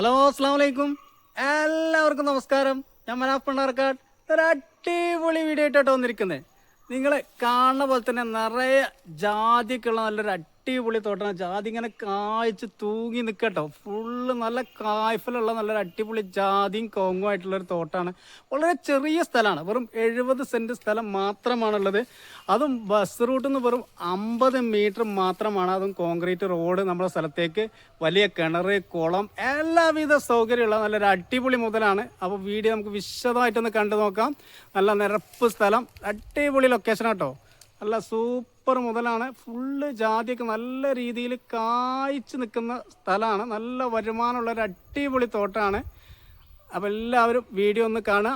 Hello അസ്സാം വലൈക്കും എല്ലാവർക്കും നമസ്കാരം. ഞാൻ മനാഫ് പണ്ടാർക്കാട് ഒരു അടിപൊളി വീഡിയോ ആയിട്ടോ വന്നിരിക്കുന്നത് നിങ്ങൾ കാണുന്ന പോലെ തന്നെ നിറയെ ജാതിക്കുള്ള നല്ലൊരു അടിപൊളി തോട്ടമാണ്. ജാതി ഇങ്ങനെ കായ്ച്ച് തൂങ്ങി നിൽക്കട്ടോ ഫുള്ള് നല്ല കായ്ഫലുള്ള നല്ലൊരു അടിപൊളി ജാതിയും കോങ്ങും ആയിട്ടുള്ള ഒരു തോട്ടമാണ് വളരെ ചെറിയ സ്ഥലമാണ്. വെറും എഴുപത് സെന്റ് സ്ഥലം മാത്രമാണുള്ളത്. അതും ബസ് റൂട്ടിൽ നിന്ന് വെറും അമ്പത് മീറ്റർ മാത്രമാണ് അതും കോൺക്രീറ്റ് റോഡ് നമ്മുടെ സ്ഥലത്തേക്ക്. വലിയ കിണർ കുളം എല്ലാവിധ സൗകര്യമുള്ള നല്ലൊരു അടിപൊളി മുതലാണ്. അപ്പോൾ വീഡിയോ നമുക്ക് വിശദമായിട്ടൊന്ന് കണ്ടു നോക്കാം. നല്ല നിരപ്പ് സ്ഥലം. അടിപൊളി ലൊക്കേഷൻ കേട്ടോ നല്ല സൂപ്പർ മുതലാണ്. ഫുള്ള് ജാതിയൊക്കെ നല്ല രീതിയിൽ കായ്ച്ചു നിൽക്കുന്ന സ്ഥലമാണ്. നല്ല വരുമാനമുള്ള ഒരു അടിപൊളി തോട്ടമാണ് അപ്പോൾ എല്ലാവരും വീഡിയോ ഒന്ന് കാണുക.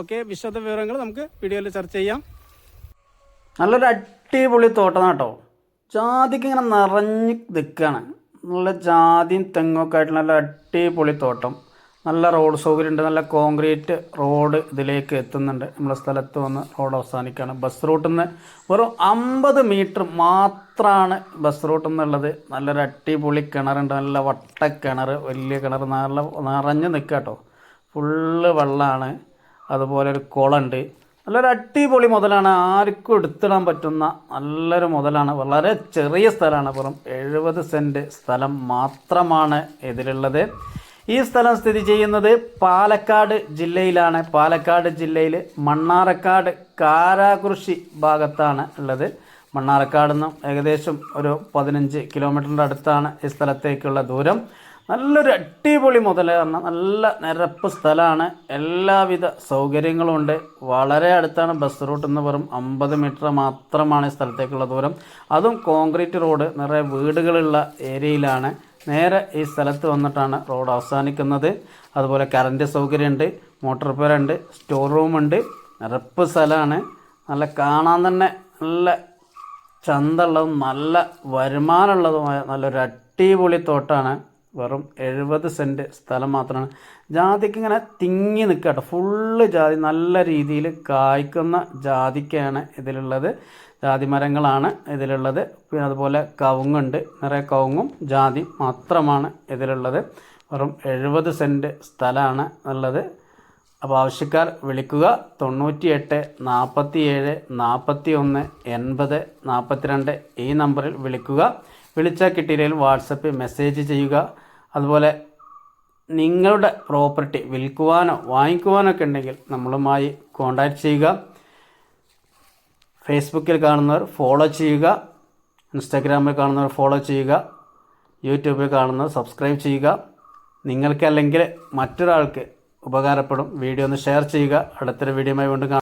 ഓക്കെ വിശദ വിവരങ്ങൾ നമുക്ക് വീഡിയോയിൽ ചർച്ച ചെയ്യാം. നല്ലൊരു അടിപൊളി തോട്ടം കേട്ടോ. ജാതിക്ക് ഇങ്ങനെ നിറഞ്ഞ് നിൽക്കുകയാണ്. നല്ല ജാതിയും തെങ്ങൊക്കെ ആയിട്ട് നല്ല അടിപൊളി തോട്ടം. നല്ല റോഡ് സൗകര്യം ഉണ്ട് നല്ല കോൺക്രീറ്റ് റോഡ് ഇതിലേക്ക് എത്തുന്നുണ്ട്. നമ്മുടെ സ്ഥലത്ത് വന്ന് റോഡ് അവസാനിക്കുകയാണ്. ബസ് റൂട്ടിൽ നിന്ന് വെറും അമ്പത് മീറ്റർ മാത്രമാണ് ബസ് റൂട്ടിൽ നിന്നുള്ളത് നല്ലൊരു അടിപൊളി കിണറുണ്ട്. നല്ല വട്ട കിണർ വലിയ കിണർ നല്ല നിറഞ്ഞ് നിൽക്കുക കേട്ടോ. ഫുള്ള് വെള്ളമാണ് അതുപോലെ ഒരു കുളമുണ്ട്. നല്ലൊരു അടിപൊളി മുതലാണ്. ആർക്കും എടുത്തിടാൻ പറ്റുന്ന നല്ലൊരു മുതലാണ്. വളരെ ചെറിയ സ്ഥലമാണ്. വെറും എഴുപത് സെന്റ് സ്ഥലം മാത്രമാണ് ഇതിലുള്ളത്. ഈ സ്ഥലം സ്ഥിതി ചെയ്യുന്നത് പാലക്കാട് ജില്ലയിലാണ്. പാലക്കാട് ജില്ലയിൽ മണ്ണാറക്കാട് കാരാകൃഷി ഭാഗത്താണ് ഉള്ളത്. മണ്ണാറക്കാട് നിന്നും ഏകദേശം ഒരു പതിനഞ്ച് കിലോമീറ്ററിന്റെ അടുത്താണ് ഈ സ്ഥലത്തേക്കുള്ള ദൂരം. നല്ലൊരു അടിപൊളി പറഞ്ഞാൽ നല്ല നിരപ്പ് സ്ഥലമാണ്. എല്ലാവിധ സൗകര്യങ്ങളും ഉണ്ട്. വളരെ അടുത്താണ് ബസ് റൂട്ട് എന്ന് വെറും അമ്പത് മീറ്റർ മാത്രമാണ് ഈ സ്ഥലത്തേക്കുള്ള ദൂരം. അതും കോൺക്രീറ്റ് റോഡ് നിറയെ വീടുകളുള്ള ഏരിയയിലാണ്. നേരെ ഈ സ്ഥലത്ത് വന്നിട്ടാണ് റോഡ് അവസാനിക്കുന്നത്. അതുപോലെ കറണ്ട് സൗകര്യമുണ്ട് മോട്ടോർ പേരുണ്ട് സ്റ്റോർ റൂമുണ്ട്. നിരപ്പ് സ്ഥലമാണ്. നല്ല കാണാൻ തന്നെ നല്ല ചന്തള്ളതും നല്ല വരുമാനമുള്ളതുമായ നല്ലൊരു അടിപൊളി തോട്ടാണ് വെറും എഴുപത് സെന്റ് സ്ഥലം മാത്രമാണ്. ജാതിക്ക് ഇങ്ങനെ തിങ്ങി നിൽക്കുക കേട്ടോ. ഫുള്ള് ജാതി നല്ല രീതിയിൽ കായ്ക്കുന്ന ജാതിക്കയാണ് ഇതിലുള്ളത്. ജാതി മരങ്ങളാണ് ഇതിലുള്ളത്. പിന്നെ അതുപോലെ കവുങ്ങുണ്ട്. നിറയെ കവുങ്ങും ജാതി മാത്രമാണ് ഇതിലുള്ളത്. വെറും എഴുപത് സെന്റ് സ്ഥലമാണ് ഉള്ളത്. അപ്പോൾ ആവശ്യക്കാർ വിളിക്കുക. തൊണ്ണൂറ്റി എട്ട് നാൽപ്പത്തി ഏഴ് നാൽപ്പത്തി ഒന്ന് എൺപത് നാൽപ്പത്തിരണ്ട് ഈ നമ്പറിൽ വിളിക്കുക. വിളിച്ചാൽ കിട്ടിയില്ലെങ്കിൽ വാട്സപ്പിൽ മെസ്സേജ് ചെയ്യുക. അതുപോലെ നിങ്ങളുടെ പ്രോപ്പർട്ടി വിൽക്കുവാനോ വാങ്ങിക്കുവാനോ ഒക്കെ ഉണ്ടെങ്കിൽ നമ്മളുമായി കോൺടാക്റ്റ് ചെയ്യുക. ഫേസ്ബുക്കിൽ കാണുന്നവർ ഫോളോ ചെയ്യുക. ഇൻസ്റ്റാഗ്രാമിൽ കാണുന്നവർ ഫോളോ ചെയ്യുക. യൂട്യൂബിൽ കാണുന്നവർ സബ്സ്ക്രൈബ് ചെയ്യുക. നിങ്ങൾക്കല്ലെങ്കിൽ മറ്റൊരാൾക്ക് ഉപകാരപ്പെടും. വീഡിയോ ഒന്ന് ഷെയർ ചെയ്യുക. അടുത്തൊരു വീഡിയോ വീണ്ടും